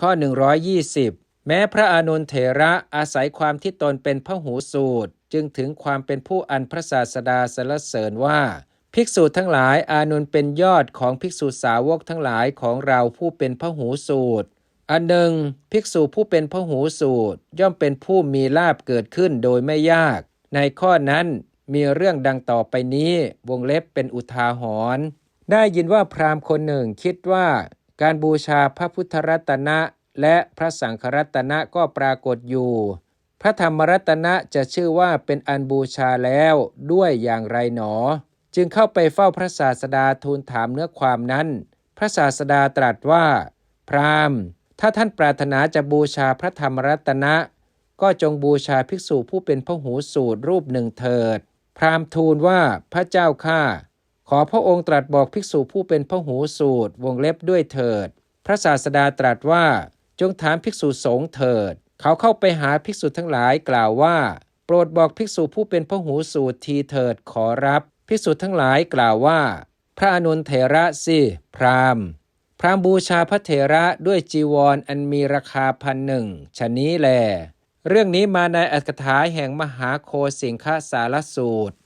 ข้อ 120 แม้พระอานนทเถระอาศัยความที่ตนเป็นพหูสูตร จึงถึงความเป็นผู้อันพระศาสดาสรรเสริญว่า ภิกษุทั้งหลายอานนท์เป็นยอดของภิกษุสาวกทั้งหลายของเราผู้เป็นพหูสูตรอันหนึ่งภิกษุผู้เป็นพหูสูตรย่อมเป็นผู้มีลาบเกิดขึ้นโดยไม่ยาก ในข้อนั้นมีเรื่องดังต่อไปนี้วงเล็บเป็นอุทาหรณ์ได้ยินว่าพราหมณ์คนหนึ่งคิดว่า การบูชาพระพุทธรัตนะและพระสังฆรัตนะก็ปรากฏอยู่ พระธรรมรัตนะจะชื่อว่าเป็นอันบูชาแล้วด้วยอย่างไรหนอ จึงเข้าไปเฝ้าพระศาสดาทูลถามเนื้อความนั้น พระศาสดาตรัสว่า พราหมณ์ ถ้าท่านปรารถนาจะบูชาพระธรรมรัตนะ ก็จงบูชาภิกษุผู้เป็นพหูสูตรรูปหนึ่งเถิด พราหมณ์ทูลว่าพระเจ้าข้า ขอพระองค์ตรัสบอกภิกษุผู้เป็นพระหูสูตร วงเล็บด้วยเถิด พระศาสดาตรัสว่า จงถามภิกษุสงฆ์เถิด เขาเข้าไปหาภิกษุทั้งหลายกล่าวว่า โปรดบอกภิกษุผู้เป็นพระหูสูตรทีเถิดขอรับ ภิกษุทั้งหลายกล่าวว่า พระอนุนเถระสิพรามพรามบูชาพระเถระด้วยจีวรออันมีราคาพันหนึ่งชนี้แล เรื่องนี้มาในอัตถกถาแห่งมหาโคสิงคสารสูตร